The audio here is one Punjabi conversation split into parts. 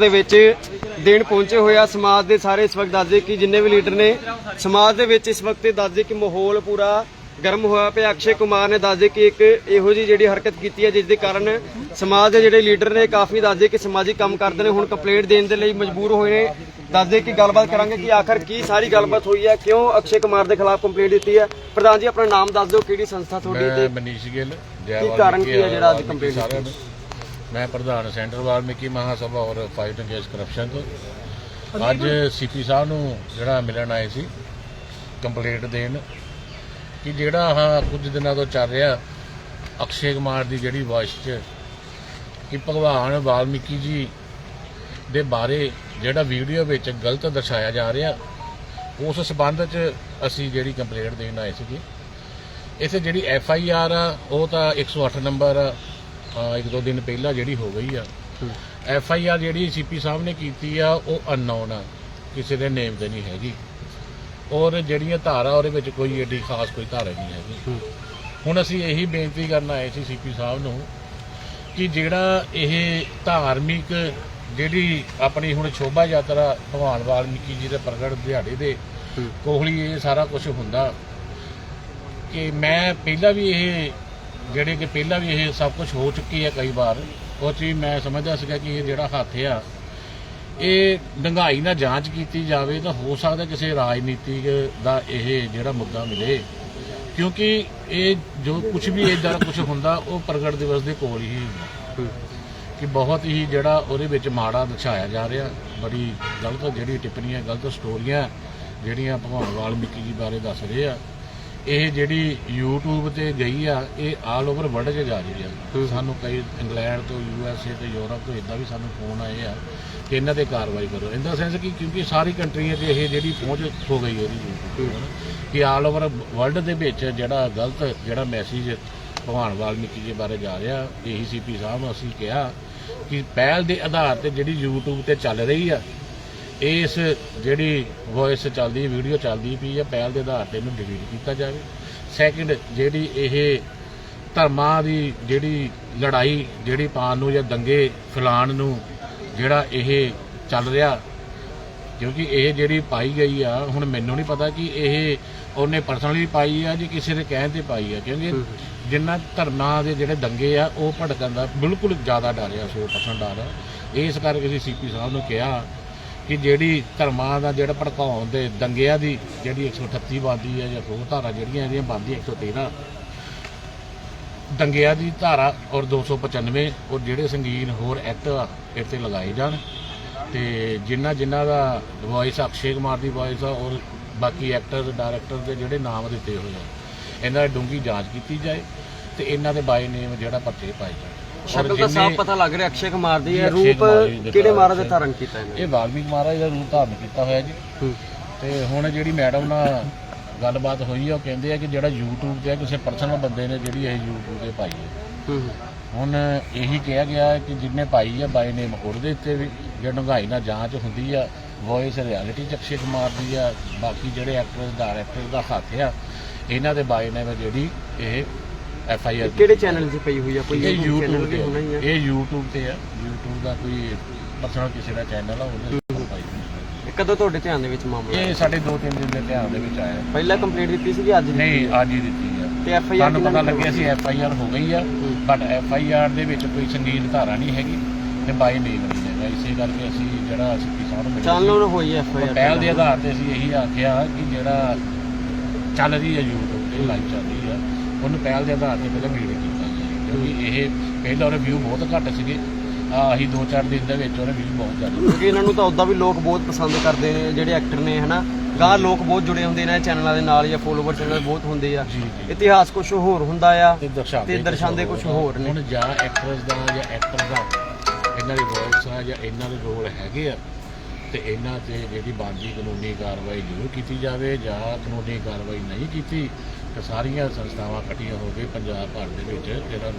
ਦੇ ਵਿੱਚ ਦੇਣ ਪਹੁੰਚੇ ਹੋਇਆ ਸਮਾਜ ਦੇ ਸਾਰੇ ਇਸ ਵਕਤ ਦੱਸਦੇ ਕਿ ਜਿੰਨੇ ਵੀ ਲੀਡਰ ਨੇ ਸਮਾਜ ਦੇ ਵਿੱਚ ਇਸ ਵਕਤ ਇਹ ਦੱਸਦੇ ਕਿ ਮਾਹੌਲ ਪੂਰਾ ਗਰਮ ਹੋਇਆ ਪਿਆ। ਅਕਸ਼ੇ ਕੁਮਾਰ ਨੇ ਦੱਸਦੇ ਕਿ ਇੱਕ ਇਹੋ ਜੀ ਜਿਹੜੀ ਹਰਕਤ ਕੀਤੀ ਹੈ ਜਿਸ ਦੇ ਕਾਰਨ ਸਮਾਜ ਦੇ ਜਿਹੜੇ ਲੀਡਰ ਨੇ ਕਾਫੀ ਦੱਸਦੇ ਕਿ ਸਮਾਜਿਕ ਕੰਮ ਕਰਦੇ ਨੇ ਹੁਣ ਕੰਪਲੇਂਟ ਦੇਣ ਦੇ ਲਈ ਮਜਬੂਰ ਹੋਏ ਨੇ। ਦੱਸਦੇ ਕਿ ਗੱਲਬਾਤ ਕਰਾਂਗੇ ਕਿ ਆਖਰ ਕੀ ਸਾਰੀ ਗੱਲਬਾਤ ਹੋਈ ਹੈ ਕਿਉਂ ਅਕਸ਼ੇ ਕੁਮਾਰ ਦੇ ਖਿਲਾਫ ਕੰਪਲੇਂਟ ਦਿੱਤੀ ਹੈ। ਪ੍ਰਧਾਨ ਜੀ ਆਪਣਾ ਨਾਮ ਦੱਸ ਦਿਓ ਕਿਹੜੀ ਸੰਸਥਾ ਤੁਹਾਡੀ ਮੈਂ ਤੇ ਮਨੀਸ਼ ਗਿੱਲ ਜੈ ਕੀ ਕਾਰਨ ਕੀ ਹੈ ਜਿਹੜਾ ਅੱਜ ਸਾਰਿਆਂ ਨੂੰ। ਮੈਂ ਪ੍ਰਧਾਨ ਸੈਂਟਰ ਵਾਲਮੀਕੀ ਮਹਾਸਭਾ ਔਰ ਫਾਈਟ ਅਗੇਂਸਟ ਕਰਪਸ਼ਨ ਤੋਂ। ਅੱਜ ਸੀਪੀ ਸਾਹਿਬ ਨੂੰ ਜਿਹੜਾ ਮਿਲਣ ਆਏ ਸੀ ਕੰਪਲੇਂਟ ਦੇਣ ਕਿ ਜਿਹੜਾ ਆਹ ਕੁਝ ਦਿਨਾਂ ਤੋਂ ਚੱਲ ਰਿਹਾ ਅਕਸ਼ੇ ਕੁਮਾਰ ਦੀ ਜਿਹੜੀ ਵਾਇਸ 'ਚ ਕਿ ਭਗਵਾਨ ਵਾਲਮੀਕੀ ਜੀ ਦੇ ਬਾਰੇ ਜਿਹੜਾ ਵੀਡੀਓ ਵਿੱਚ ਗਲਤ ਦਰਸਾਇਆ ਜਾ ਰਿਹਾ ਉਸ ਸਬੰਧ 'ਚ ਅਸੀਂ ਜਿਹੜੀ ਕੰਪਲੇਂਟ ਦੇਣ ਆਏ ਸੀਗੇ। ਇਸੇ ਜਿਹੜੀ ਐਫ ਆਈ ਆਰ ਆ ਉਹ ਤਾਂ 108 ਨੰਬਰ ਆ, ਇੱਕ ਦੋ ਦਿਨ ਪਹਿਲਾਂ ਜਿਹੜੀ ਹੋ ਗਈ ਆ। ਐਫ ਆਈ ਆਰ ਜਿਹੜੀ ਸੀਪੀ ਸਾਹਿਬ ਨੇ ਕੀਤੀ ਆ ਉਹ ਅਨਨੋਨ ਆ ਕਿਸੇ ਦੇ ਨੇਮ ਤੇ ਨਹੀਂ ਹੈਗੀ। ਔਰ ਜਿਹੜੀਆਂ ਧਾਰਾ ਉਹਦੇ ਵਿੱਚ ਕੋਈ ਏਡੀ ਖਾਸ ਕੋਈ ਧਾਰਾ ਨਹੀਂ ਹੈਗੀ। ਹੁਣ ਅਸੀਂ ਇਹੀ ਬੇਨਤੀ ਕਰਨ ਆਏ ਸੀ ਸੀਪੀ ਸਾਹਿਬ ਨੂੰ ਕਿ ਜਿਹੜਾ ਇਹ ਧਾਰਮਿਕ ਜਿਹੜੀ ਆਪਣੀ ਹੁਣ ਸ਼ੋਭਾ ਯਾਤਰਾ ਭਗਵਾਨ ਵਾਲਮੀਕੀ ਜੀ ਦੇ ਪ੍ਰਗਟ ਦਿਹਾੜੇ ਦੇ ਕੋਹਲੀ ਇਹ ਸਾਰਾ ਕੁਝ ਹੁੰਦਾ ਕਿ ਮੈਂ ਪਹਿਲਾਂ ਵੀ ਇਹ ਜਿਹੜੇ ਕਿ ਪਹਿਲਾਂ ਵੀ ਇਹ ਸਭ ਕੁਝ ਹੋ ਚੁੱਕੀ ਹੈ ਕਈ ਵਾਰ, ਉਹ ਚੀਜ਼ ਮੈਂ ਸਮਝਦਾ ਸੀਗਾ ਕਿ ਇਹ ਜਿਹੜਾ ਹੱਥ ਆ, ਇਹ ਡੰਗਾਈ ਨਾਲ ਜਾਂਚ ਕੀਤੀ ਜਾਵੇ ਤਾਂ ਹੋ ਸਕਦਾ ਕਿਸੇ ਰਾਜਨੀਤਿਕ ਦਾ ਇਹ ਜਿਹੜਾ ਮੁੱਦਾ ਮਿਲੇ। ਕਿਉਂਕਿ ਇਹ ਜੋ ਕੁਝ ਵੀ ਇਦਾਂ ਕੁਝ ਹੁੰਦਾ, ਉਹ ਪ੍ਰਗਟ ਦਿਵਸ ਦੇ ਕੋਲ ਹੀ ਹੁੰਦਾ। ਕਿ ਬਹੁਤ ਹੀ ਜਿਹੜਾ ਉਹਦੇ ਵਿੱਚ ਮਾੜਾ ਦਿਖਾਇਆ ਜਾ ਰਿਹਾ, ਬੜੀ ਗਲਤ ਜਿਹੜੀ ਟਿੱਪਣੀਆਂ, ਗਲਤ ਸਟੋਰੀਆਂ ਜਿਹੜੀਆਂ ਭਗਵਾਨ ਵਾਲਮੀਕੀ ਜੀ ਬਾਰੇ ਦੱਸ ਰਹੇ ਆ। ਇਹ ਜਿਹੜੀ YouTube ਤੇ ਗਈ ਆ, ਇਹ ਆਲ ਓਵਰ ਵਰਲਡ 'ਚ ਜਾ ਰਹੀ ਆ। ਸਾਨੂੰ ਕਈ ਇੰਗਲੈਂਡ ਤੋਂ ਯੂਐਸਏ ਤੇ ਯੂਰਪ ਤੋਂ ਇਦਾਂ ਵੀ ਸਾਨੂੰ ਫੋਨ ਆਏ ਆ ਕਿ ਇਹਨਾਂ ਤੇ ਕਾਰਵਾਈ ਕਰੋ। ਇਨ ਦਾ ਸੈਂਸ ਕਿ ਕਿਉਂਕਿ ਸਾਰੀ ਕੰਟਰੀਆਂ 'ਚ ਇਹ ਜਿਹੜੀ ਪਹੁੰਚ ਹੋ ਗਈ ਉਹਦੀ YouTube ਕਿ ਆਲ ਓਵਰ ਵਰਲਡ ਦੇ ਵਿੱਚ ਜਿਹੜਾ ਗਲਤ, ਜਿਹੜਾ ਮੈਸੇਜ ਭਗਵਾਨ ਵਾਲਮੀਕੀ ਜੀ ਬਾਰੇ ਜਾ ਰਿਹਾ, ਇਹੀ ਸੀਪੀ ਸਾਹਿਬ ਅਸੀਂ ਕਿਹਾ ਕਿ ਪਹਿਲ ਦੇ ਆਧਾਰ ਤੇ ਜਿਹੜੀ YouTube ਤੇ ਚੱਲ ਰਹੀ ਆ ਇਸ ਜਿਹੜੀ ਵੌਇਸ ਚੱਲਦੀ ਵੀਡੀਓ ਚੱਲਦੀ ਪਈ ਆ ਪਹਿਲ ਦੇ ਆਧਾਰ ਤੇ ਇਹਨੂੰ ਡਿਲੀਟ ਕੀਤਾ ਜਾਵੇ। ਸੈਕਿੰਡ ਜਿਹੜੀ ਇਹ ਧਰਮਾਂ ਦੀ ਜਿਹੜੀ ਲੜਾਈ ਜਿਹੜੀ ਪਾਉਣ ਨੂੰ ਜਾਂ ਦੰਗੇ ਫੈਲਾਉਣ ਨੂੰ ਜਿਹੜਾ ਇਹ ਚੱਲ ਰਿਹਾ ਕਿਉਂਕਿ ਇਹ ਜਿਹੜੀ ਪਾਈ ਗਈ ਆ ਹੁਣ ਮੈਨੂੰ ਨਹੀਂ ਪਤਾ ਕਿ ਇਹ ਉਹਨੇ ਪਰਸਨਲੀ ਪਾਈ ਆ ਜਾਂ ਕਿਸੇ ਦੇ ਕਹਿਣ ਤੇ ਪਾਈ ਆ ਕਿਉਂਕਿ ਜਿੰਨਾ ਧਰਮਾਂ ਦੇ ਜਿਹੜੇ ਦੰਗੇ ਆ ਉਹ ਭੜਕਣ ਦਾ ਬਿਲਕੁਲ ਜ਼ਿਆਦਾ ਡਰ ਆ 100% ਡਰ ਆ। ਇਸ ਕਰਕੇ ਅਸੀਂ ਸੀਪੀ ਸਾਹਿਬ ਨੂੰ ਕਿਹਾ ਕਿ ਜਿਹੜੀ ਧਰਮਾਂ ਦਾ ਜਿਹੜਾ ਭੜਕਾਉਣ ਦੇ ਦੰਗਿਆਂ ਦੀ ਜਿਹੜੀ 138 ਬੰਦੀ ਹੈ ਜਾਂ ਹੋਰ ਧਾਰਾ ਜਿਹੜੀਆਂ ਇਹਦੀਆਂ ਬੰਦੀ 113 ਦੰਗਿਆਂ ਦੀ ਧਾਰਾ ਔਰ 295 ਔਰ ਜਿਹੜੇ ਸੰਗੀਨ ਹੋਰ ਐਕਟ ਆ ਇਹ ਤੇ ਲਗਾਏ ਜਾਣ ਤੇ ਜਿਨ੍ਹਾਂ ਜਿਨ੍ਹਾਂ ਦਾ ਵੌਇਸ ਅਕਸ਼ੇ ਕੁਮਾਰ ਦੀ ਵੌਇਸ ਆ, ਔਰ ਬਾਕੀ ਐਕਟਰ ਡਾਇਰੈਕਟਰ ਦੇ ਜਿਹੜੇ ਨਾਮ ਦਿੱਤੇ ਹੋਏ ਆ, ਇਹਨਾਂ ਦੀ ਡੂੰਘੀ ਜਾਂਚ ਕੀਤੀ ਜਾਏ ਤੇ ਇਹਨਾਂ ਦੇ ਬਾਈ ਨੇਮ ਜਿਹੜਾ ਪੱਤੇ ਪਾਏ ਜਾਣ। ਸ਼ਕਲ ਤਾਂ ਜਿੰਨੇ- ਸਾਫ਼ ਪਤਾ ਲੱਗ ਰਿਹਾ ਅਕਸ਼ੇ ਕੁਮਾਰ ਦੀ ਹੈ ਰੂਪ ਕਿਹੜੇ ਮਹਾਰਾਜ ਦੇ। ਧਾਰਨ ਕੀਤਾ ਇਹਨੇ ਇਹ ਵਾਲਮੀਕ ਮਹਾਰਾਜ ਦਾ ਰੂਪ ਧਾਰਨ ਕੀਤਾ ਹੋਇਆ ਜੀ। ਤੇ ਹੁਣ ਜਿਹੜੀ ਮੈਡਮ ਨਾਲ ਗੱਲਬਾਤ ਹੋਈ ਆ ਉਹ ਕਹਿੰਦੇ ਆ ਕਿ ਜਿਹੜਾ YouTube ਤੇ ਕਿਸੇ ਪਰਸਨਲ ਬੰਦੇ ਨੇ ਜਿਹੜੀ ਇਹ YouTube ਤੇ ਪਾਈ ਹੈ ਹੁਣ ਇਹੀ ਕਿਹਾ ਗਿਆ ਹੈ ਕਿ ਜਿਹਨੇ ਪਾਈ ਆ ਬਾਈ ਨੇਮ ਉਹਦੇ ਉੱਤੇ ਵੀ ਜੇ ਡੂੰਘਾਈ ਨਾਲ ਜਾਂਚ ਹੁੰਦੀ ਆ ਵੌਇਸ ਰਿਐਲਿਟੀ ਚ ਅਕਸ਼ੇ ਕੁਮਾਰ ਦੀ ਆ ਬਾਕੀ ਜਿਹੜੇ ਐਕਟਰਸ ਡਾਇਰੈਕਟਰ ਦਾ ਹੱਥ ਆ ਇਹਨਾਂ ਦੇ ਬਾਈ ਨੇਮ ਜਿਹੜੀ ਇਹ ਐਫ ਆਈ ਆਰ ਕਿਹੜੇ ਚੈਨਲ 'ਤੇ ਪਈ ਹੋਈ ਆ? ਕੋਈ ਇਹ YouTube ਤੇ ਹੋਣਾ ਹੀ ਆ। ਇਹ YouTube ਤੇ ਆ। YouTube ਦਾ ਕੋਈ ਪਰਸਨਲ ਕਿਸੇ ਦਾ ਚੈਨਲ ਆ ਉਹਦੇ ਪਾਈ ਇਹ ਕਦੋਂ ਤੁਹਾਡੇ ਧਿਆਨ ਦੇ ਵਿੱਚ ਮਾਮਲਾ। ਇਹ ਸਾਡੇ 2-3 ਦਿਨ ਦੇ ਧਿਆਨ ਦੇ ਵਿੱਚ ਆਇਆ। ਪਹਿਲਾਂ ਕੰਪਲੇਂਟ ਦਿੱਤੀ ਸੀ ਕਿ ਅੱਜ? ਨਹੀਂ ਅੱਜ ਹੀ ਦਿੱਤੀ ਆ। ਤੇ ਐਫ ਆਈ ਆਰ ਪਤਾ ਲੱਗਿਆ ਸੀ ਐਫ ਆਈ ਆਰ ਹੋ ਗਈ ਆ ਬਟ ਐਫ ਆਈ ਆਰ ਦੇ ਵਿੱਚ ਕੋਈ ਸੰਗੀਨ ਧਾਰਾ ਨਹੀਂ ਹੈਗੀ ਤੇ ਬਾਈ ਨੇਮ ਨਹੀਂ ਹੈਗਾ। ਇਸੇ ਕਰਕੇ ਅਸੀਂ ਜਿਹੜਾ ਅਸੀਂ ਕਿਸਾਨ ਨੂੰ ਚੱਲ ਹੋਈ ਐਫ ਆਈ ਉਹ ਆਰ ਪਹਿਲ ਦੇ ਆਧਾਰ ਤੇ ਅਸੀਂ ਇਹੀ ਆਖਿਆ ਕਿ ਜਿਹੜਾ ਚੱਲ ਰਹੀ ਹੈ YouTube ਤੇ ਲਾਈਵ ਚੱਲ ਰਹੀ ਆ। ਉਹਨੂੰ ਪਹਿਲ ਦੇ ਆਧਾਰ ਤੇ ਪਹਿਲਾਂ ਵੀਡੀਓ ਕੀਤਾ। ਕਿਉਂਕਿ ਇਹ ਪਹਿਲਾਂ ਉਹਦੇ ਵਿਊ ਬਹੁਤ ਘੱਟ ਸੀਗੇ। ਆਹੀ 2-4 ਦਿਨ ਦੇ ਵਿੱਚ ਉਹਦੇ ਵਿਊ ਬਹੁਤ ਜ਼ਿਆਦਾ ਕਿਉਂਕਿ ਇਹਨਾਂ ਨੂੰ ਤਾਂ ਉਦਾਂ ਵੀ ਲੋਕ ਬਹੁਤ ਪਸੰਦ ਕਰਦੇ ਨੇ ਜਿਹੜੇ ਐਕਟਰ ਨੇ ਹਨਾ? ਗਾਂ ਲੋਕ ਬਹੁਤ ਜੁੜੇ ਹੁੰਦੇ ਨੇ ਚੈਨਲਾਂ ਦੇ ਨਾਲ ਜਾਂ ਫੋਲੋਵਰ ਚੈਨਲ ਬਹੁਤ ਹੁੰਦੇ ਆ। ਇਤਿਹਾਸ ਕੁਝ ਹੋਰ ਹੁੰਦਾ ਆ ਤੇ ਦਰਸਾਉਂਦੇ ਕੁਛ ਹੋਰ। ਨੇ। ਹੁਣ ਜਾਂ ਐਕਟਰਸ ਦਾ ਜਾਂ ਐਕਟਰ ਦਾ ਇਹਨਾਂ ਦੀ ਵੌਇਸ ਆ ਜਾਂ ਇਹਨਾਂ ਦੇ ਰੋਲ ਹੈਗੇ ਆ ਤੇ ਇਹਨਾਂ ਤੇ ਜਿਹੜੀ ਬਣਦੀ ਕਾਨੂੰਨੀ ਕਾਰਵਾਈ ਜ਼ਰੂਰ ਕੀਤੀ ਜਾਵੇ ਜਾਂ ਕਾਨੂੰਨੀ ਕਾਰਵਾਈ ਨਹੀਂ ਕੀਤੀ ਤਾਂ ਸਾਰੀਆਂ ਸੰਸਥਾਵਾਂ ਇਕੱਠੀਆਂ ਹੋ ਕੇ ਪੰਜਾਬ ਭਰ ਦੇ ਵਿੱਚ ਜਿਹੜਾ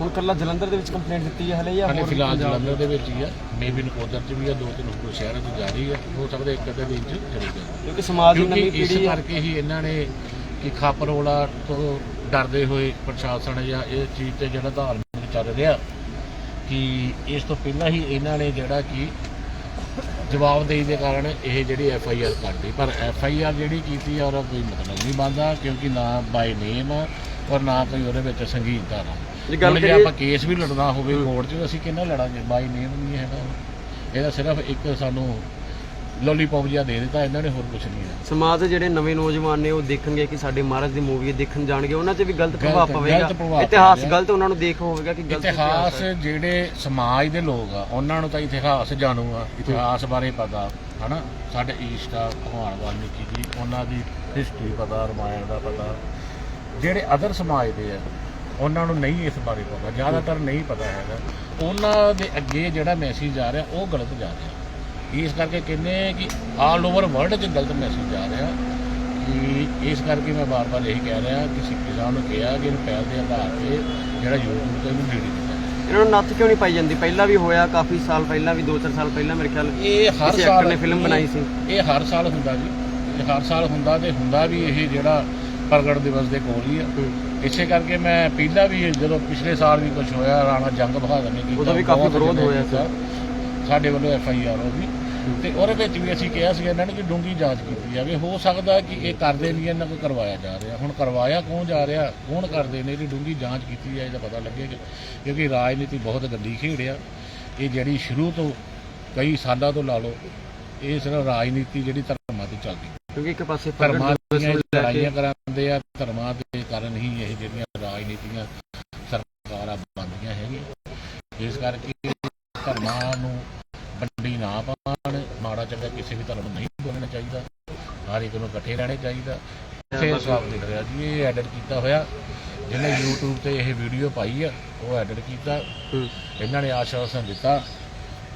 ਹੁਣ ਕੱਲਾ ਜਲੰਧਰ ਦੇ ਵਿੱਚ ਕੰਪਲੇਂਟ ਦਿੱਤੀ ਹੈ ਹਲੇ ਜਾਂ ਹਾਲੇ ਹੋਰ ਫਿਲਹਾਲ ਜਲੰਧਰ ਦੇ ਵਿੱਚ ਹੀ ਆ ਮੇਬੀ ਨਕੋਦਰ ਚ ਵੀ ਆ ਦੋ ਤਿੰਨ ਹੋਰ ਸ਼ਹਿਰਾਂ ਚ ਜਾਰੀ ਆ ਹੋ। ਸਕਦਾ ਇੱਕ ਅੱਧੇ ਦਿਨ ਚ ਚਲੀ ਜਾਵੇ। ਕਿਉਂਕਿ ਸਮਾਜ ਦੀ ਨਵੀਂ ਇਸ ਪੀੜ੍ਹੀ ਆ। ਕਰਕੇ ਹੀ ਇਹਨਾਂ ਨੇ ਕਿ ਖਾਪਰੋਲਾ ਤੋਂ ਡਰਦੇ ਹੋਏ ਪ੍ਰਸ਼ਾਸਨ ਜਾਂ ਇਹ ਚੀਜ਼ ਤੇ ਜਿਹੜਾ ਧਾਰਮਿਕ ਚੱਲ ਰਿਹਾ ਕਿ ਇਸ ਤੋਂ ਪਹਿਲਾਂ ਹੀ ਇਹਨਾਂ ਨੇ ਜਿਹੜਾ ਕਿ ਜਵਾਬਦੇਹੀ ਦੇ ਕਾਰਨ ਇਹ ਜਿਹੜੀ ਐਫ ਆਈ ਆਰ ਕੱਢੀ ਪਰ ਐਫ ਆਈ ਆਰ ਜਿਹੜੀ ਕੀਤੀ ਆ ਉਹਦਾ ਕੋਈ ਮਤਲਬ ਨਹੀਂ ਬਣਦਾ ਕਿਉਂਕਿ ਨਾ ਬਾਈ ਨੇਮ ਆ ਔਰ ਨਾ ਕੋਈ ਉਹਦੇ ਵਿੱਚ ਸੰਗੀਤ ਧਾਰਾ ਜੇ ਗੱਲ ਕਰੀਏ- ਆਪਾਂ ਕੇਸ ਵੀ ਲੜਨਾ ਹੋਵੇ ਕੋਰਟ 'ਚ ਅਸੀਂ ਕਿੰਨਾ ਲੜਾਂਗੇ? ਬਾਈ ਨੇਮ ਨਹੀਂ ਹੈਗਾ। ਇਹਦਾ ਸਿਰਫ ਇੱਕ ਸਾਨੂੰ ਲੋਲੀਪੌਪ ਜਿਹਾ ਦੇ ਦਿੱਤਾ ਇਹਨਾਂ ਨੇ ਹੋਰ ਕੁਝ ਨਹੀਂ ਹੈ। ਸਮਾਜ ਦੇ ਜਿਹੜੇ ਨਵੇਂ ਨੌਜਵਾਨ ਨੇ ਉਹ ਦੇਖਣਗੇ ਕਿ ਸਾਡੇ ਮਹਾਰਾਜ ਦੀ ਮੂਵੀ ਦੇਖਣ ਜਾਣਗੇ ਉਹਨਾਂ 'ਤੇ ਵੀ ਗਲਤ ਪ੍ਰਭਾਵ ਪਵੇਗਾ। ਇਤਿਹਾਸ। ਗਲਤ ਉਹਨਾਂ ਨੂੰ ਦੇਖ ਹੋਵੇਗਾ ਕਿ ਗਲਤ ਇਤਿਹਾਸ ਜਿਹੜੇ ਸਮਾਜ ਦੇ ਲੋਕ ਆ ਉਹਨਾਂ ਨੂੰ ਤਾਂ ਇਤਿਹਾਸ ਜਾਣੂ ਆ ਇਤਿਹਾਸ ਬਾਰੇ ਪਤਾ ਹਨਾ? ਸਾਡੇ ਈਸ਼ਟ ਆ ਭਗਵਾਨ ਵਾਲਮੀਕੀ ਜੀ ਉਹਨਾਂ ਦੀ ਹਿਸਟਰੀ ਪਤਾ ਰਮਾਇਣ ਦਾ ਪਤਾ। ਜਿਹੜੇ ਅਦਰ ਸਮਾਜ ਦੇ ਆ ਉਹਨਾਂ ਨੂੰ ਨਹੀਂ ਇਸ ਬਾਰੇ ਪਤਾ ਜ਼ਿਆਦਾਤਰ ਨਹੀਂ ਪਤਾ ਹੈਗਾ। ਉਹਨਾਂ ਦੇ ਅੱਗੇ ਜਿਹੜਾ ਮੈਸੇਜ ਆ ਰਿਹਾ ਉਹ ਗਲਤ ਜਾ ਰਿਹਾ। ਇਸ ਕਰਕੇ ਕਹਿੰਦੇ ਆ ਕਿ ਆਲ ਓਵਰ ਵਰਲਡ 'ਚ ਗਲਤ ਮੈਸੇਜ ਜਾ ਰਿਹਾ ਕਿ ਇਸ ਕਰਕੇ ਮੈਂ ਬਾਰ-ਬਾਰ ਇਹੀ ਕਹਿ ਰਿਹਾ ਕਿ ਸਿੱਖੀ ਸਾਹਿਬ ਨੂੰ ਕਿਹਾ ਕਿ ਇਹਨੂੰ ਪਹਿਲ ਦੇ ਆਧਾਰ ਤੇ ਜਿਹੜਾ YouTube ਤੇ ਇਹਨੂੰ ਕੀਤਾ ਜਾਵੇ। ਇਹਨਾਂ ਨੂੰ ਨੱਥ ਕਿਉਂ ਨਹੀਂ ਪਾਈ ਜਾਂਦੀ ਪਹਿਲਾਂ ਵੀ ਹੋਇਆ ਕਾਫੀ ਸਾਲ ਪਹਿਲਾਂ ਵੀ 2-4 ਸਾਲ ਪਹਿਲਾਂ ਮੇਰੇ ਖਿਆਲ ਇਹ ਹਰ ਸਾਲ ਨੇ film ਬਣਾਈ ਸੀ। ਇਹ ਹਰ ਸਾਲ ਹੁੰਦਾ ਜੀ ਇਹ ਹਰ ਸਾਲ ਹੁੰਦਾ ਤੇ ਹੁੰਦਾ ਵੀ ਇਹ ਜਿਹੜਾ ਪ੍ਰਗਟ ਦਿਵਸ ਦੇ ਕੋਲ ਹੀ ਆ ਇਸੇ ਕਰਕੇ ਮੈਂ ਪਹਿਲਾਂ ਵੀ ਜਦੋਂ ਪਿਛਲੇ ਸਾਲ ਵੀ ਕੁਝ ਹੋਇਆ ਰਾਣਾ ਜੰਗ ਬਹਾਦਰ ਨੇ ਕੀਤਾ ਉਦੋਂ ਵੀ ਕਾਫੀ ਵਿਰੋਧ ਹੋਇਆ। ਸਾਡੇ ਵੱਲੋਂ ਐਫ ਆਈ ਆਰ ਹੋ ਗਈ ਤੇ ਉਹਦੇ ਵਿੱਚ ਵੀ ਅਸੀਂ ਕਿਹਾ ਸੀ ਇਹਨਾਂ ਨੇ ਕਿ ਡੂੰਗੀ ਜਾਂਚ ਕੀਤੀ ਜਾਵੇ। ਹੋ ਸਕਦਾ ਕਿ ਇਹ ਕਰਦੇ ਨਹੀਂ ਇਹਨਾਂ ਕੋਲ ਕਰਵਾਇਆ ਜਾ ਰਿਹਾ। ਹੁਣ ਕਰਵਾਇਆ ਕੌਣ ਜਾ ਰਿਹਾ? ਕੌਣ ਕਰਦੇ ਨੇ? ਇਹਦੀ ਡੂੰਗੀ ਜਾਂਚ ਕੀਤੀ ਜਾਏ ਤਾਂ ਪਤਾ ਲੱਗੇਗਾ ਕਿਉਂਕਿ ਰਾਜਨੀਤੀ ਬਹੁਤ ਗੰਦੀ ਖੇਡ ਆ। ਇਹ ਜਿਹੜੀ ਸ਼ੁਰੂ ਤੋਂ ਕਈ ਸਾਲਾਂ ਤੋਂ ਲਾ ਲਓ ਇਹ ਸਿਰਫ ਰਾਜਨੀਤੀ ਜਿਹੜੀ ਧਰਮਾਂ ਤੇ ਚੱਲਦੀ। ਕਿਉਂਕਿ ਇੱਕ ਪਾਸੇ ਧਰਮਾਂ ਦੀਆਂ ਕੇ ਲੜਾਈਆਂ ਕਰਾਉਂਦੇ ਆ ਧਰਮਾਂ ਦੇ ਕਾਰਨ ਹੀ ਇਹ ਜਿਹੜੀਆਂ ਰਾਜਨੀਤੀਆਂ ਸਰਕਾਰਾਂ ਬਣਦੀਆਂ ਹੈਗੀਆਂ। ਇਸ ਕਰਕੇ ਧਰਮਾਂ ਨੂੰ ਵੰਡੀ ਨਾ ਚੰਗਾ ਕਿਸੇ ਵੀ ਧਰਮ ਨੂੰ ਨਹੀਂ ਬੋਲਣਾ ਚਾਹੀਦਾ। ਹਰ ਇੱਕ ਨੂੰ ਇਕੱਠੇ ਰਹਿਣੇ ਚਾਹੀਦਾ। ਫੇਰ ਸਾਫ਼ ਦਿਖ ਰਿਹਾ ਜੀ ਇਹ ਐਡਿਟ ਕੀਤਾ ਹੋਇਆ। ਜਿਹਨੇ YouTube ਤੇ ਇਹ ਵੀਡੀਓ ਪਾਈ ਆ ਉਹ ਐਡਿਟ ਕੀਤਾ। ਇਹਨਾਂ ਨੇ ਆਸ਼ਵਾਸਨ ਦਿੱਤਾ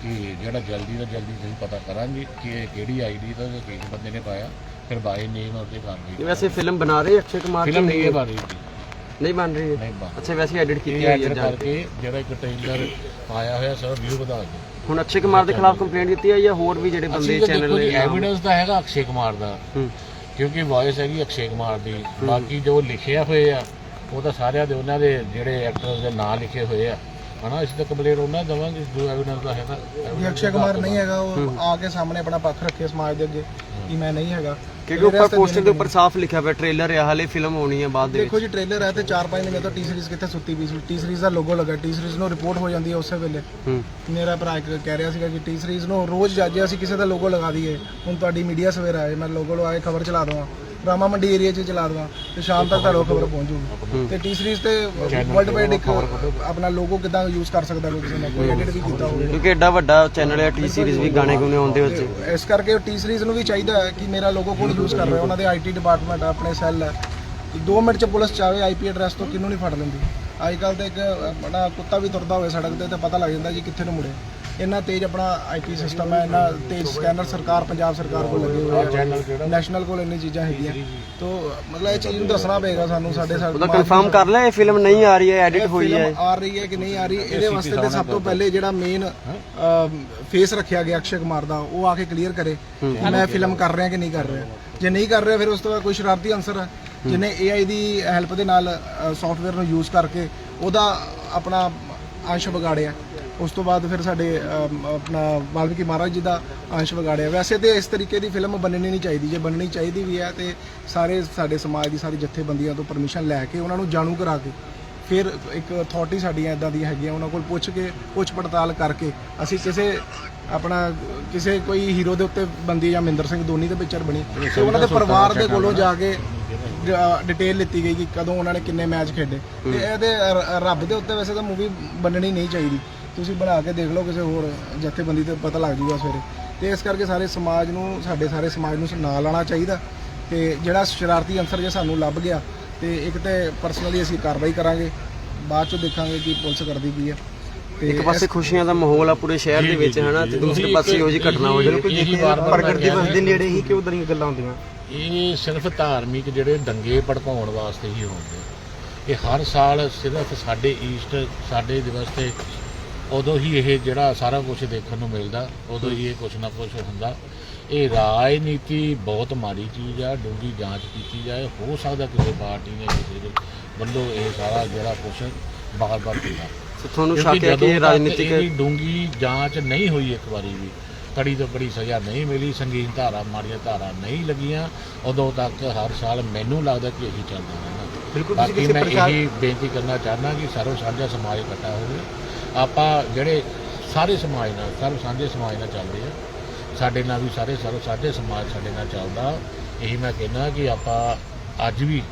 ਕਿ ਜਿਹੜਾ ਜਲਦੀ ਤੋਂ ਜਲਦੀ ਅਸੀਂ ਪਤਾ ਕਰਾਂਗੇ ਕਿ ਇਹ ਕਿਹੜੀ ਆਈਡੀ ਤੋਂ ਤੇ ਕਿਸ ਬੰਦੇ ਨੇ ਪਾਇਆ ਫਿਰ ਬਾਈ ਨੇਮ ਉੱਤੇ ਕਾਰਵਾਈ ਵੈਸੇ ਫਿਲਮ ਬਣਾ ਰਹੇ ਅਕਸ਼ੇ ਕੁਮਾਰ ਫਿਲਮ ਜੀ ਨਹੀਂ ਇਹ ਬਾਰੇ ਜੀ। ਨਹੀਂ ਬਣ ਰਹੀ। ਹੈ ਨਹੀਂ ਬਣ ਅੱਛਾ ਵੈਸੇ ਐਡਿਟ ਕੀਤੀ ਹੋਈ ਹੈ ਕੇ। ਕਰਕੇ ਜਿਹੜਾ ਇੱਕ ਟ੍ਰੇਲਰ ਪਾਇਆ ਹੋਇਆ ਸਰ ਵਿਊ ਵਧਾ ਕੇ। ਹੁਣ ਅਕਸ਼ੇ ਕੁਮਾਰ ਦੇ ਖਿਲਾਫ ਕੰਪਲੇਂਟ ਦਿੱਤੀ ਹੈ ਜਾਂ ਹੋਰ ਵੀ ਜਿਹੜੇ ਬੰਦੇ ਅਸੀਂ ਤਾਂ ਚੈਨਲ ਦੇਖੋ ਜੀ ਦੇ ਨਾਮ- ਐਵੀਡੈਂਸ ਤਾਂ ਹੈਗਾ ਅਕਸ਼ੇ ਕੁਮਾਰ ਦਾ। ਹੂੰ। ਕਿਉਂਕਿ ਵਾਇਸ ਹੈਗੀ ਅਕਸ਼ੇ ਕੁਮਾਰ ਦੀ। ਬਾਕੀ ਜੋ ਲਿਖਿਆ ਹੋਏ ਆ ਉਹ ਤਾਂ ਸਾਰਿਆਂ ਦੇ ਉਹਨਾਂ ਦੇ ਜਿਹੜੇ ਐਕਟਰਸ ਦੇ ਨਾਂ ਲਿਖੇ ਹੋਏ ਆ। ਹਨਾ ਅਸੀਂ ਤਾਂ ਕੰਪਲੇਂਟ ਉਹਨਾਂ ਨੂੰ ਦੇਵਾਂਗੇ ਜੋ ਐਵੀਡੈਂਸ ਦਾ ਹੈਗਾ। ਜੇ ਅਕਸ਼ੇ ਕੁਮਾਰ ਨਹੀਂ ਹੈਗਾ ਉਹ ਆ ਕੇ ਸਾਹਮਣੇ ਆਪਣਾ ਪੱਖ ਰੱਖੇ ਸਮਾਜ ਦੇ ਅੱਗੇ ਕਿ ਮੈਂ ਨਹੀਂ ਹੈਗਾ। ਕਿਉਂਕਿ ਉੱਪਰ ਪੋਸਟਰ ਦੇ ਉੱਪਰ ਸਾਫ਼ ਲਿਖਿਆ ਹੋਇਆ ਟ੍ਰੇਲਰ ਹੈ ਹਾਲੇ ਫਿਲਮ ਹੋਣੀ ਹੈ ਬਾਅਦ ਦੇ ਵਿੱਚ। ਦੇਖੋ ਜੀ ਟ੍ਰੇਲਰ ਹੈ ਤੇ 4-5 ਦਿਨ ਤੋਂ ਟੀ ਸੀਰੀਜ਼ ਕਿੱਥੇ ਸੁੱਤੀ ਪਈ ਸੀ। ਟੀ ਸੀਰੀਜ਼ ਦਾ ਲੋਗੋ ਲੱਗਾ ਟੀ ਸੀਰੀਜ਼ ਨੂੰ ਰਿਪੋਰਟ ਹੋ ਜਾਂਦੀ ਹੈ ਉਸੇ ਵੇਲੇ। ਹੂੰ। ਮੇਰਾ ਭਰਾ ਇੱਕ ਕਹਿ ਰਿਹਾ ਸੀਗਾ ਕਿ ਟੀ ਸੀਰੀਜ਼ ਨੂੰ ਰੋਜ਼ ਜੱਜ ਅਸੀਂ ਕਿਸੇ ਦਾ ਲੋਗੋ ਲਗਾ ਦਈਏ। ਹੁਣ ਤੁਹਾਡੀ ਮੀਡੀਆ ਸਵੇਰਾ ਆਏ ਮੈਂ ਲੋਗੋ ਲਗਾ ਕੇ ਖਬਰ ਚਲਾ ਦਵਾਂ। ਰਾਮਾ ਮੰਡੀ ਏਰੀਆ 'ਚ ਚਲਾ ਦਵਾਂ ਤੇ ਸ਼ਾਮ ਤੱਕ ਤੁਹਾਡੇ ਖਬਰ ਪਹੁੰਚ ਜਾਊਗੀ। ਤੇ ਟੀ ਸੀਰੀਜ਼ ਤੇ ਵਰਲਡ ਵਾਈਡ ਇੱਕ ਆਪਣਾ ਲੋਗੋ ਕਿਦਾਂ ਯੂਜ਼ ਕਰ ਸਕਦਾ ਕੋਈ ਕਿਸੇ ਨੇ ਕੋਈ ਐਡਿਟ ਵੀ ਕੀਤਾ ਹੋਵੇ। ਕਿਉਂਕਿ ਐਡਾ ਵੱਡਾ ਚੈਨਲ ਹੈ ਟੀ ਸੀਰੀਜ਼ ਵੀ ਗਾਣੇ ਗੁਣੇ ਆਉਂਦੇ ਵਿੱਚ। ਇਸ ਕਰਕੇ ਟੀ ਸੀਰੀਜ਼ ਨੂੰ ਵੀ ਚਾਹੀਦਾ ਹੈ ਕਿ ਮੇਰਾ ਲੋਗੋ ਕੋਡ ਯੂਜ਼ ਕਰ ਰਿਹਾ ਉਹਨਾਂ ਦੇ ਆਈਟੀ ਡਿਪਾਰਟਮੈਂਟ ਆਪਣੇ ਸੈੱਲ ਹੈ 2 ਮਿੰਟ ਚ ਪੁਲਿਸ ਚਾਵੇ ਆਈਪੀ ਐਡਰੈਸ ਤੋਂ ਕਿਹਨੂੰ ਨਹੀਂ ਫੜ ਲੈਂਦੀ। ਅੱਜ ਕੱਲ ਤੇ ਇੱਕ ਆਪਣਾ ਕੁੱਤਾ ਵੀ ਤੁਰਦਾ ਹੋਵੇ ਸੜਕ ਤੇ ਤਾਂ ਪਤਾ ਲੱਗ ਜਾਂਦਾ ਜੀ ਕਿੱਥੇ ਨੂੰ ਮੁੜੇ ਇੰਨਾ ਤੇਜ਼ ਆਪਣਾ ਆਈਟੀ ਸਿਸਟਮ ਹੈ ਇੰਨਾ ਤੇਜ਼ ਸਕੈਨਰ ਸਰਕਾਰ ਪੰਜਾਬ ਸਰਕਾਰ ਕੋਲ ਲੱਗੇ ਹੋਏ ਆ। ਨੈਸ਼ਨਲ ਕੋਲ ਇੰਨੀ ਚੀਜ਼ਾਂ ਹੈਗੀਆਂ। ਤੋਂ ਮਤਲਬ ਇਹ ਚੀਜ਼ ਨੂੰ ਦੱਸਣਾ ਪਏਗਾ ਸਾਨੂੰ ਸਾਡੇ ਸਾਡੇ ਉਹਦਾ ਕਨਫਰਮ ਕਰ ਲਿਆ ਇਹ ਫਿਲਮ ਨਹੀਂ ਆ ਰਹੀ ਹੈ ਐਡਿਟ ਹੋਈ ਹੈ। ਆ ਰਹੀ ਹੈ ਕਿ ਨਹੀਂ ਆ ਰਹੀ ਇਹਦੇ ਵਾਸਤੇ ਤੇ ਸਭ ਤੋਂ ਪਹਿਲੇ ਜਿਹੜਾ ਮੇਨ ਫੇਸ ਰੱਖਿਆ ਗਿਆ ਅਕਸ਼ੇ ਕੁਮਾਰ ਦਾ ਉਹ ਆ ਕੇ ਕਲੀਅਰ ਕਰੇ ਕਿ ਮੈਂ ਫਿਲਮ ਕਰ ਰਿਹਾ ਕਿ ਨਹੀਂ ਕਰ ਰਿਹਾ। ਜੇ ਨਹੀਂ ਕਰ ਰਿਹਾ ਫਿਰ ਉਸ ਤੋਂ ਬਾਅਦ ਕੋਈ ਸ਼ਰਾਰਤੀ ਅਨਸਰ ਹੈ। ਜਿਹਨੇ AI ਦੀ ਹੈਲਪ ਦੇ ਨਾਲ ਸੌਫਟਵੇਅਰ ਨੂੰ ਯੂਜ਼ ਕਰਕੇ ਉਹਦਾ ਆਪਣਾ ਅੰਸ਼ ਵਿਗਾੜਿਆ। ਉਸ ਤੋਂ ਬਾਅਦ ਫਿਰ ਸਾਡੇ ਆਪਣਾ ਵਾਲਮੀਕੀ ਮਹਾਰਾਜ ਜੀ ਦਾ ਅੰਸ਼ ਵਿਗਾੜਿਆ। ਵੈਸੇ ਤੇ ਇਸ ਤਰੀਕੇ ਦੀ ਫਿਲਮ ਬਣਨੀ ਨਹੀਂ ਚਾਹੀਦੀ। ਜੇ ਬਣਨੀ ਚਾਹੀਦੀ ਵੀ ਹੈ ਤੇ ਸਾਰੇ ਸਾਡੇ ਸਮਾਜ ਦੀ ਸਾਰੀ ਜਥੇਬੰਦੀਆਂ ਤੋਂ ਪਰਮਿਸ਼ਨ ਲੈ ਕੇ ਉਹਨਾਂ ਨੂੰ ਜਾਣੂ ਕਰਾ ਕੇ ਫਿਰ ਇੱਕ ਅਥਾਰਟੀ ਸਾਡੀਆਂ ਇਦਾਂ ਦੀਆਂ ਹੈਗੀਆਂ ਉਹਨਾਂ ਕੋਲ ਪੁੱਛ ਕੇ ਪੁੱਛ ਪੜਤਾਲ ਕਰਕੇ ਅਸੀਂ ਕਿਸੇ ਆਪਣਾ ਕਿਸੇ ਕੋਈ ਹੀਰੋ ਦੇ ਉੱਤੇ ਬੰਦੀ ਜਾਂ ਮਹਿੰਦਰ ਸਿੰਘ ਧੋਨੀ ਦੇ ਪਿਕਚਰ ਬਣੀ ਤੇ ਉਹਨਾਂ ਦੇ ਪਰਿਵਾਰ ਦੇ ਕੋਲੋਂ ਜਾ ਕੇ ਡਿਟੇਲ ਲਿੱਤੀ ਗਈ ਕਿ ਕਦੋਂ ਉਹਨਾਂ ਨੇ ਕਿੰਨੇ ਮੈਚ ਖੇਡੇ। ਤੇ ਇਹਦੇ ਰੱਬ ਦੇ ਉੱਤੇ ਵੈਸੇ ਤਾਂ ਮੂਵੀ ਬਣਨੀ ਨਹੀਂ ਚਾਹੀਦੀ। ਤੁਸੀਂ ਬਣਾ ਕੇ ਦੇਖ ਲਓ ਕਿਸੇ ਹੋਰ ਜਥੇਬੰਦੀ ਤੇ ਪਤਾ ਲੱਗ ਜੂਗਾ ਸਵੇਰੇ। ਤੇ ਇਸ ਕਰਕੇ ਸਾਰੇ ਸਮਾਜ ਨੂੰ ਸਾਡੇ ਸਾਰੇ ਸਮਾਜ ਨੂੰ ਨਾਲ ਲਾਣਾ ਚਾਹੀਦਾ। ਤੇ ਜਿਹੜਾ ਸ਼ਰਾਰਤੀ ਅੰਸਰ ਜੇ ਸਾਨੂੰ ਲੱਭ ਗਿਆ ਤੇ ਇੱਕ ਤੇ ਪਰਸਨਲੀ ਅਸੀਂ ਕਾਰਵਾਈ ਕਰਾਂਗੇ। ਬਾਅਦ ਚ ਦੇਖਾਂਗੇ ਕਿ ਪੁਲਿਸ ਕਰਦੀ ਕੀ ਹੈ ਤੇ ਇੱਕ ਪਾਸੇ ਖੁਸ਼ੀਆਂ ਦਾ ਮਾਹੌਲ ਆ ਪੂਰੇ ਸ਼ਹਿਰ ਦੇ ਵਿੱਚ ਹਨਾ? ਤੇ ਦੂਸਰੇ ਪਾਸੇ ਇਹੋ ਜਿਹੀ ਘਟਨਾ ਹੋ ਜਾਵੇ ਇਹੀ ਵਾਰ-ਵਾਰ ਪ੍ਰਗਟ ਦਿਵਸ ਦੇ ਨੇੜੇ ਹੀ ਕਿਉਂ ਦੀਆਂ ਗੱਲਾਂ ਹੁੰਦੀਆਂ? ਇਹ ਸਿਰਫ ਧਾਰਮਿਕ ਜਿਹੜੇ ਦੰਗੇ ਭੜਕਾਉਣ ਵਾਸਤੇ ਹੀ ਹੁੰਦੇ ਇਹ ਹਰ ਸਾਲ ਸਿਰਫ ਸਾਡੇ ਈਸਟ ਸਾਡੇ ਦਿਵਸ ਤੇ ਉਦੋਂ ਹੀ ਇਹ ਜਿਹੜਾ ਸਾਰਾ ਕੁਝ ਦੇਖਣ ਨੂੰ ਮਿਲਦਾ ਉਦੋਂ ਹੀ ਇਹ ਕੁਝ ਨਾ ਕੁਝ ਹੁੰਦਾ। ਇਹ ਰਾਜਨੀਤੀ ਬਹੁਤ ਮਾੜੀ ਚੀਜ਼ ਆ ਡੂੰਗੀ ਜਾਂਚ ਕੀਤੀ ਜਾਏ ਹੋ ਸਕਦਾ ਕਿਸੇ ਪਾਰਟੀ ਨੇ ਕਿਸੇ ਦੇ ਵੱਲੋਂ ਇਹ ਸਾਰਾ ਜਿਹੜਾ ਕੁਝ ਬਾਰ-ਬਾਰ ਕੀਤਾ। ਤੁਹਾਨੂੰ ਸ਼ੱਕ ਹੈ ਕਿ ਇਹ ਤੱਕ ਰਾਜਨੀਤਿਕ ਡੂੰਗੀ ਜਾਂਚ ਨਹੀਂ ਹੋਈ ਇੱਕ ਵਾਰੀ ਵੀ ਕੜੀ ਤੋਂ ਕੜੀ ਸਜ਼ਾ ਨਹੀਂ ਮਿਲੀ ਸੰਗੀਨ ਧਾਰਾ ਮਾੜੀਆਂ ਧਾਰਾ ਨਹੀਂ ਲੱਗੀਆਂ ਉਦੋਂ ਤੱਕ ਹਰ ਸਾਲ ਮੈਨੂੰ ਲੱਗਦਾ ਕਿ ਇਹੀ ਚੱਲਦਾ ਰਹਿਣਾ ਬਿਲਕੁਲ ਤੁਸੀਂ ਕਿਸੇ ਪ੍ਰਕਾਰ ਇਹੀ ਬੇਨਤੀ ਕਰਨਾ ਚਾਹੁੰਦਾ ਕਿ ਸਰਵ ਸਾਂਝਾ ਸਮਾਜ ਇਕੱਠਾ ਹੋਵੇ। ਆਪਾਂ ਜਿਹੜੇ ਸਾਰੇ ਸਮਾਜ ਨਾਲ ਸਰਵ ਸਾਂਝੇ ਸਮਾਜ ਨਾਲ ਚੱਲਦੇ ਆ। ਸਾਡੇ ਨਾਲ ਵੀ ਸਾਰੇ ਸਰਵ ਸਾਂਝੇ ਸਮਾਜ ਸਾਡੇ ਨਾਲ ਚੱਲਦਾ। ਇਹੀ ਮੈਂ ਕਹਿੰਦਾ ਕਿ ਆਪਾਂ ਅੱਜ ਵੀ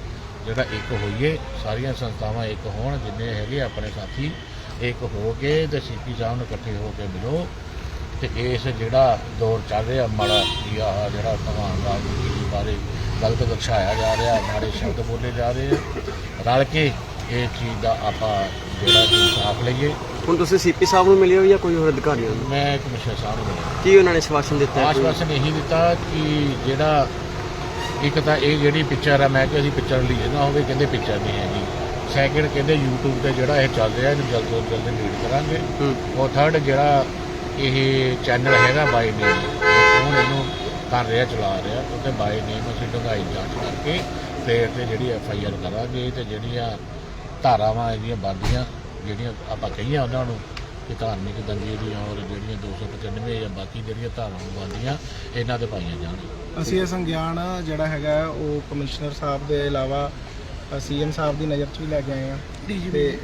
ਜਿਹੜਾ ਇੱਕ ਹੋਈਏ, ਸਾਰੀਆਂ ਸੰਸਥਾਵਾਂ ਇੱਕ ਹੋਣ, ਜਿੰਨੇ ਹੈਗੇ ਆਪਣੇ ਸਾਥੀ ਇੱਕ ਹੋ ਕੇ ਤੇ ਸੀਪੀ ਸਾਹਿਬ ਨੂੰ ਇਕੱਠੇ ਹੋ ਕੇ ਮਿਲੋ। ਤੇ ਇਸ ਜਿਹੜਾ ਦੌਰ ਚੱਲ ਰਿਹਾ, ਮਾੜਾ ਕੀ ਜਿਹੜਾ ਭਗਵਾਨ ਰਾਜਨੀਤੀ ਬਾਰੇ ਗਲਤ ਦਰਸਾਇਆ ਜਾ ਰਿਹਾ, ਮਾੜੇ ਸ਼ਬਦ ਬੋਲੇ ਜਾ ਰਹੇ ਆ। ਰਲ ਕੇ ਇਹ ਚੀਜ਼ ਦਾ ਆਪਾਂ ਜਿਹੜਾ ਕਿ ਇਨਸਾਫ ਲਈਏ। ਹੁਣ ਤੁਸੀਂ ਸੀਪੀ ਸਾਹਿਬ ਨੂੰ ਮਿਲੇ ਹੋ ਜਾਂ ਕੋਈ ਹੋਰ ਅਧਿਕਾਰੀਆਂ ਨੂੰ? ਮੈਂ ਕਮਿਸ਼ਨਰ ਸਾਹਿਬ ਨੂੰ ਮਿਲਿਆ। ਕੀ ਉਹਨਾਂ ਨੇ ਸ਼ਵਾਸਨ ਦਿੱਤਾ ਹੈ ਕੋਈ? ਆਸ਼ਵਾਸਨ ਇਹੀ ਦਿੱਤਾ ਕਿ ਜਿਹੜਾ ਇੱਕ ਤਾਂ ਇਹ ਜਿਹੜੀ ਪਿਕਚਰ ਹੈ ਮੈਂ ਕਿ ਅਸੀਂ ਪਿਕਚਰ ਰਿਲੀਜ਼ ਨਾ ਹੋਵੇ ਕਹਿੰਦੇ ਪਿਕਚਰ ਨਹੀਂ ਹੈਗੀ। ਸੈਕਿੰਡ ਕਹਿੰਦੇ YouTube ਤੇ ਜਿਹੜਾ ਇਹ ਚੱਲ ਰਿਹਾ ਇਹਨੂੰ ਜਲਦ ਤੋਂ ਜਲਦ ਡਿਲੀਟ ਕਰਾਂਗੇ। ਹੂੰ। ਉਹ ਥਰਡ ਜਿਹੜਾ ਇਹ ਚੈਨਲ ਹੈਗਾ ਬਾਈ ਨੇਮ ਉਹ ਇਹਨੂੰ ਕਰ ਰਿਹਾ ਚਲਾ ਰਿਹਾ ਉਹਤੇ ਬਾਈ ਨੇਮ ਅਸੀਂ ਡੂੰਘਾਈ ਜਾਂਚ ਕਰਕੇ ਫਿਰ ਤੇ ਜਿਹੜੀ ਐਫ ਆਈ ਆਰ ਕਰਾਂਗੇ ਤੇ ਜਿਹੜੀਆਂ ਧਾਰਾਵਾਂ ਇਹਦੀਆਂ ਬਣਦੀਆਂ ਜਿਹੜੀਆਂ ਆਪਾਂ ਕਹੀਆਂ ਉਹਨਾਂ ਨੂੰ ਕਿ ਧਾਰਮਿਕ ਦੰਗੇ ਦੀਆਂ ਔਰ ਜਿਹੜੀਆਂ 295 ਜਾਂ ਬਾਕੀ ਜਿਹੜੀਆਂ ਧਾਰਾਵਾਂ ਬਣਦੀਆਂ ਇਹਨਾਂ ਤੇ ਪਾਈਆਂ ਜਾਣ। ਅਸੀਂ ਇਹ ਸੰਗਿਆਨ ਜਿਹੜਾ ਹੈਗਾ ਉਹ ਕਮਿਸ਼ਨਰ ਸਾਹਿਬ ਦੇ ਇਲਾਵਾ ਸੀਐਮ ਸਾਹਿਬ ਦੀ ਨਜ਼ਰ 'ਚ ਵੀ ਲੈ ਕੇ ਆਏ ਆ ਤੇ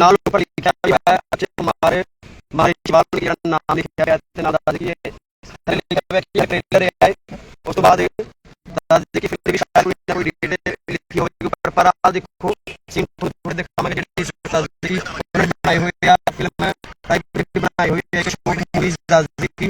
ਨਾਲ ਉੱਪਰ ਲਿਖਿਆ ਹੋਇਆ ਹੈ ਅਕਸ਼ੇ ਕੁਮਾਰ ਮਾਰੇ ਵਾਲਮੀਕੀ ਦਾ ਨਾਮ ਲਿਖਿਆ ਗਿਆ ਤੇ ਨਾਲ ਦੱਸ ਦਈਏ ਥੱਲੇ ਲਿਖਿਆ ਹੋਇਆ ਕਿ ਇਹ ਟ੍ਰੇਲਰ ਹੈ ਉਸ ਤੋਂ ਬਾਅਦ ਦੱਸ ਦਈਏ ਕਿ ਫਿਰ ਵੀ ਸ਼ਾਇਦ ਪਰ ਪਰ ਆ ਦੇਖੋ ਸੀਨ ਥੋੜੇ ਦਿਖਾਵਾਂਗੇ ਜਿਹੜੀ ਦੱਸ ਦਈਏ ਕਿ ਉਹਨਾਂ ਨੇ ਬਣਾਈ ਹੋਈ ਆ ਫਿਲਮ ਟਾਈਪ ਬਣਾਈ ਹੋਈ ਹੈ ਇੱਕ ਸ਼ੋਰਟ ਮੂਵੀ ਦੱਸ ਦਈਏ ਕਿ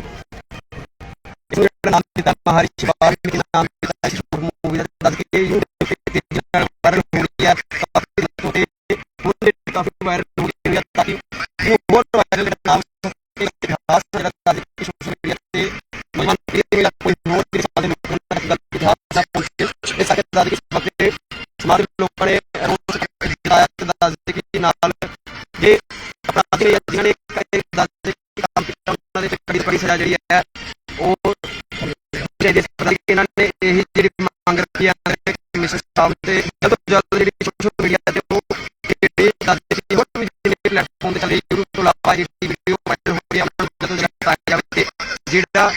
ਇਸ ਦਾ ਨਾਮ ਦਿੱਤਾ ਮਹਾਰਿਸ਼ੀ ਵਾਲਮੀਕੀ ਨਾਮ ਦਿੱਤਾ ਇਸ ਸ਼ੋਰਟ ਮੂਵੀ ਦਾ ਦੱਸ ਕੇ YouTube ਤੇ ਜਿਹੜਾ ਵਾਇਰਲ ਹੋ ਰਹੀ ਹੈ ਕਾਫੀ ਲੋਕਾਂ ਤੇ ਉਹਦੇ ਕਾਫੀ ਵਾਇਰਲ ਹੋ ਰਹੀ ਹੈ ਤਾਂ ਕਿ ਇਹ ਹੋਰ ਵਾਇਰਲ ਜਿਹੜਾ ਨਾਮ ਇੱਕ ਇਤਿਹਾਸ ਜਿਹੜਾ ਦੱਸ ਕੇ ਸੋਸ਼ਲ ਮੀਡੀਆ ਤੇ ਮਹਾਨ ਪੀੜ੍ਹੀ ਦਾ ਕੋਈ ਹੋਰ ਦੇ ਸਾਡੇ ਲੋਕਾਂ ਦਾ ਇਤਿਹਾਸ ਦਾ ਲੋਕਾਂ ਨੇ ਰੋਸ ਜਿਹੜਾ ਦੱਸ ਦੇ ਕਿ ਨਾਲ ਜੇ ਅਪਰਾਧੀ ਨੇ ਜਿਹਨਾਂ ਨੇ ਕਈ ਦੱਸ ਕਿ ਕੰਮ ਕੀਤਾ ਉਹਨਾਂ ਦੇ ਤੇ ਕੜੀ ਕੜੀ ਸਜ਼ਾ ਜਿਹੜੀ ਹੈ, ਉਹ ਜਿਹੜੇ ਪਤਾ ਕਿ ਇਹਨਾਂ ਨੇ ਇਹੀ ਜਿਹੜੀ ਮੰਗ ਰੱਖੀ ਹੈ ਕਮਿਸ਼ਨ ਸਾਹਿਬ ਤੇ ਜਲਦ ਤੋਂ ਜਲਦ ਜਿਹੜੀ ਸੋਸ਼ਲ ਮੀਡੀਆ ਤੇ ਉਹ ਜਿਹੜੇ ਦੱਸਦੇ ਕਿ ਹੋਰ ਵੀ ਜਿਹੜੇ ਪਲੇਟਫਾਰਮ ਤੇ ਚੱਲੇ YouTube ਤੋਂ ਇਲਾਵਾ ਜਿਹੜੀ ਵੀਡੀਓ ਵਾਇਰਲ ਹੋ ਰਹੀ ਹੈ, ਉਹਨਾਂ ਨੂੰ ਜਲਦ ਜਲਦ ਜਾਵੇ ਜਿਹੜਾ